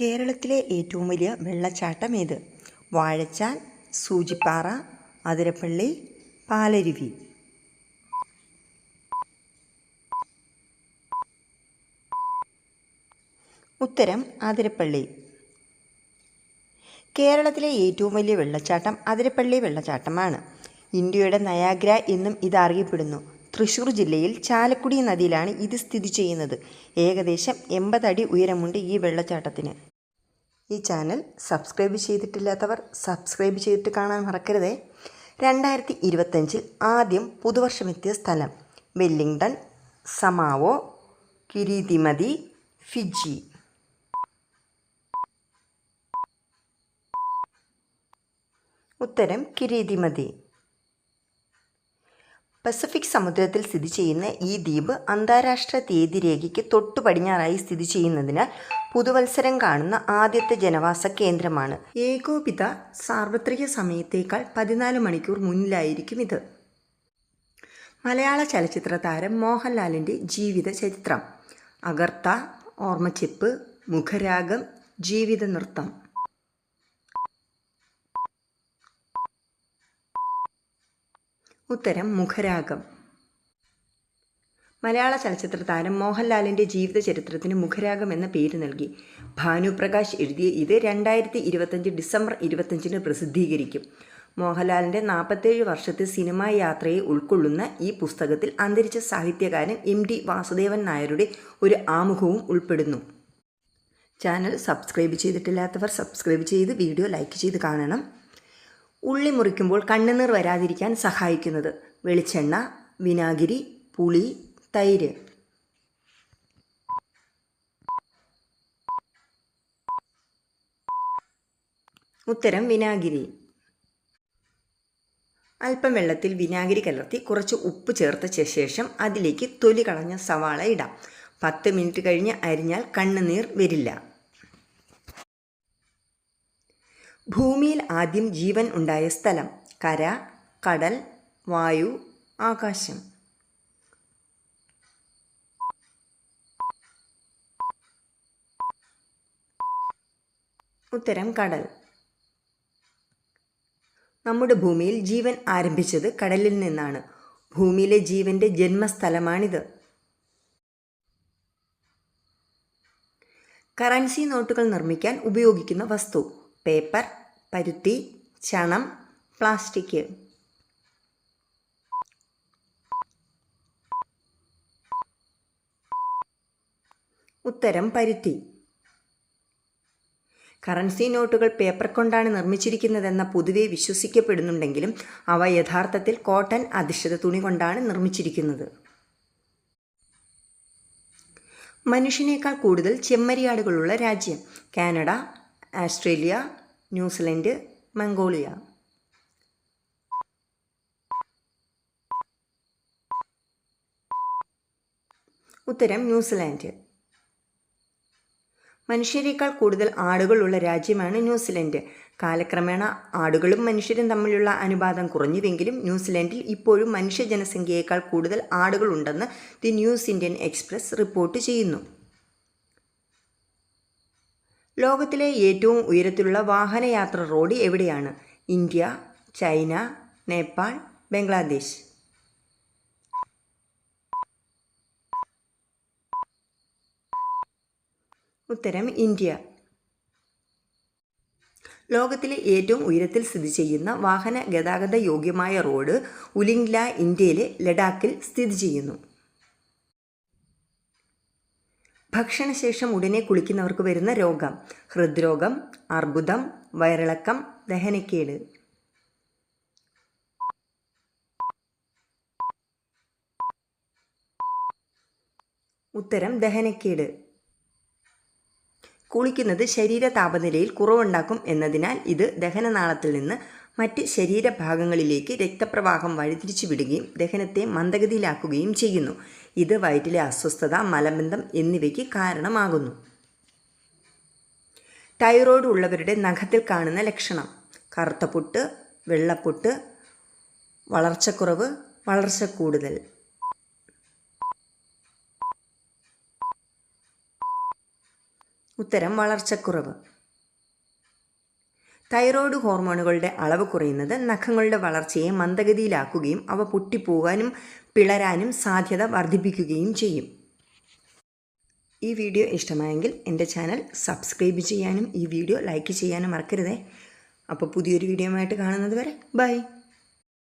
കേരളത്തിലെ ഏറ്റവും വലിയ വെള്ളച്ചാട്ടം ഏത് വാഴച്ചാൽ സൂചിപ്പാറ അതിരപ്പള്ളി പാലരുവി. ഉത്തരം അതിരപ്പള്ളി കേരളത്തിലെ ഏറ്റവും വലിയ വെള്ളച്ചാട്ടം അതിരപ്പള്ളി വെള്ളച്ചാട്ടമാണ്. ഇന്ത്യയുടെ നയാഗ്ര എന്നും ഇത് അറിയപ്പെടുന്നു. തൃശ്ശൂർ ജില്ലയിൽ ചാലക്കുടി നദിയിലാണ് ഇത് സ്ഥിതി ചെയ്യുന്നത്. ഏകദേശം എൺപത് അടി ഉയരമുണ്ട് ഈ വെള്ളച്ചാട്ടത്തിന്. ഈ ചാനൽ സബ്സ്ക്രൈബ് ചെയ്തിട്ടില്ലാത്തവർ സബ്സ്ക്രൈബ് ചെയ്തിട്ട് കാണാൻ മറക്കരുതേ. രണ്ടായിരത്തി ഇരുപത്തഞ്ചിൽ ആദ്യം പുതുവർഷമെത്തിയ സ്ഥലം വെല്ലിംഗ്ടൺ സമാവോ കിരീതിമതി ഫിജി. ഉത്തരം കിരീതിമതി. പസഫിക് സമുദ്രത്തിൽ സ്ഥിതി ചെയ്യുന്ന ഈ ദ്വീപ് അന്താരാഷ്ട്ര തീയതി രേഖയ്ക്ക് തൊട്ടു പടിഞ്ഞാറായി സ്ഥിതി ചെയ്യുന്നതിനാൽ പുതുവത്സരം കാണുന്ന ആദ്യത്തെ ജനവാസ കേന്ദ്രമാണ്. ഏകോപിത സാർവത്രിക സമയത്തേക്കാൾ പതിനാല് മണിക്കൂർ മുന്നിലായിരിക്കും ഇത്. മലയാള ചലച്ചിത്ര താരം മോഹൻലാലിന്റെ ജീവിത ചരിത്രം. അഗർത്ത ഓർമ്മച്ചെപ്പ് മുഖരാഗം ജീവിത നൃത്തം ഉത്തരം മുഖരാഗം. മലയാള ചലച്ചിത്ര താരം മോഹൻലാലിന്റെ ജീവിത ചരിത്രത്തിന് മുഖരാഗം എന്ന പേര് നൽകി. ഭാനുപ്രകാശ് എഴുതിയ ഇത് രണ്ടായിരത്തി ഇരുപത്തഞ്ച് ഡിസംബർ ഇരുപത്തഞ്ചിന് പ്രസിദ്ധീകരിക്കും. മോഹൻലാലിന്റെ നാൽപ്പത്തേഴ് വർഷത്തെ സിനിമാ യാത്രയെ ഉൾക്കൊള്ളുന്ന ഈ പുസ്തകത്തിൽ അന്തരിച്ച സാഹിത്യകാരൻ എം ഡി വാസുദേവൻ നായരുടെ ഒരു ആമുഖവും ഉൾപ്പെടുന്നു. ചാനൽ സബ്സ്ക്രൈബ് ചെയ്തിട്ടില്ലാത്തവർ സബ്സ്ക്രൈബ് ചെയ്ത് വീഡിയോ ലൈക്ക് ചെയ്ത് കാണണം. ഉള്ളി മുറിക്കുമ്പോൾ കണ്ണുനീർ വരാതിരിക്കാൻ സഹായിക്കുന്നത് വെളിച്ചെണ്ണ വിനാഗിരി പുളി തൈര്. ഉത്തരം വിനാഗിരി. അല്പം വെള്ളത്തിൽ വിനാഗിരി കലർത്തി കുറച്ച് ഉപ്പ് ചേർത്ത ശേഷം അതിലേക്ക് തൊലി കളഞ്ഞ സവാള ഇടാം. പത്ത് മിനിറ്റ് കഴിഞ്ഞ് അരിഞ്ഞാൽ കണ്ണുനീർ വരില്ല. ഭൂമിയിൽ ആദ്യം ജീവൻ ഉണ്ടായ സ്ഥലം കര കടൽ വായു ആകാശം. ഉത്തരം കടൽ. നമ്മുടെ ഭൂമിയിൽ ജീവൻ ആരംഭിച്ചത് കടലിൽ നിന്നാണ്. ഭൂമിയിലെ ജീവന്റെ ജന്മസ്ഥലമാണിത്. കറൻസി നോട്ടുകൾ നിർമ്മിക്കാൻ ഉപയോഗിക്കുന്ന വസ്തു. പേപ്പർ പരുത്തി ചണം പ്ലാസ്റ്റിക്. ഉത്തരം പരുത്തി. കറൻസി നോട്ടുകൾ പേപ്പർ കൊണ്ടാണ് നിർമ്മിച്ചിരിക്കുന്നതെന്ന പൊതുവെ വിശ്വസിക്കപ്പെടുന്നുണ്ടെങ്കിലും അവ യഥാർത്ഥത്തിൽ കോട്ടൺ അധിഷ്ഠിത തുണി കൊണ്ടാണ് നിർമ്മിച്ചിരിക്കുന്നത്. മനുഷ്യനേക്കാൾ കൂടുതൽ ചെമ്മരിയാടുകളുള്ള രാജ്യം Canada Australia New Zealand Mongolia. ഉത്തരം ന്യൂസിലാൻഡ്. മനുഷ്യരെക്കാൾ കൂടുതൽ ആടുകളുള്ള രാജ്യമാണ് ന്യൂസിലൻഡ്. കാലക്രമേണ ആടുകളും മനുഷ്യരും തമ്മിലുള്ള അനുപാതം കുറഞ്ഞുവെങ്കിലും ന്യൂസിലൻഡിൽ ഇപ്പോഴും മനുഷ്യ ജനസംഖ്യയേക്കാൾ കൂടുതൽ ആടുകളുണ്ടെന്ന് the New Indian Express report ചെയ്യുന്നു. ലോകത്തിലെ ഏറ്റവും ഉയരത്തിലുള്ള വാഹനയാത്ര റോഡ് എവിടെയാണ്? India China Nepal Bangladesh. ഉത്തരം ഇന്ത്യ. ലോകത്തിലെ ഏറ്റവും ഉയരത്തിൽ സ്ഥിതി ചെയ്യുന്ന വാഹന ഗതാഗത യോഗ്യമായ റോഡ് ഉലിംഗ്ല ഇന്ത്യയിലെ ലഡാക്കിൽ സ്ഥിതി ചെയ്യുന്നു. ഭക്ഷണശേഷം ഉടനെ കുളിക്കുന്നവർക്ക് വരുന്ന രോഗം. ഹൃദ്രോഗം അർബുദം വയറിളക്കം ദഹനക്കേട്. ഉത്തരം ദഹനക്കേട്. കുളിക്കുന്നത് ശരീര താപനിലയിൽ കുറവുണ്ടാക്കും എന്നതിനാൽ ഇത് ദഹനനാളത്തിൽ നിന്ന് മറ്റ് ശരീരഭാഗങ്ങളിലേക്ക് രക്തപ്രവാഹം വഴിതിരിച്ചു വിടുകയും ദഹനത്തെ മന്ദഗതിയിലാക്കുകയും ചെയ്യുന്നു. ഇത് വയറ്റിലെ അസ്വസ്ഥത മലബന്ധം എന്നിവയ്ക്ക് കാരണമാകുന്നു. തൈറോയ്ഡ് ഉള്ളവരുടെ നഖത്തിൽ കാണുന്ന ലക്ഷണം. കറുത്ത പുട്ട് വെള്ളപ്പൊട്ട് വളർച്ചക്കുറവ് വളർച്ച കൂടുതൽ ഉത്തരം വളർച്ചക്കുറവ്. തൈറോയ്ഡ് ഹോർമോണുകളുടെ അളവ് കുറയുന്നത് നഖങ്ങളുടെ വളർച്ചയെ മന്ദഗതിയിലാക്കുകയും അവ പൊട്ടിപ്പോകാനും പിളരാനും സാധ്യത വർദ്ധിപ്പിക്കുകയും ചെയ്യും. ഈ വീഡിയോ ഇഷ്ടമായെങ്കിൽ എന്റെ ചാനൽ സബ്സ്ക്രൈബ് ചെയ്യാനും ഈ വീഡിയോ ലൈക്ക് ചെയ്യാനും മറക്കരുതേ. അപ്പോൾ പുതിയൊരു വീഡിയോ ആയിട്ട് കാണുന്നത് വരെ ബൈ.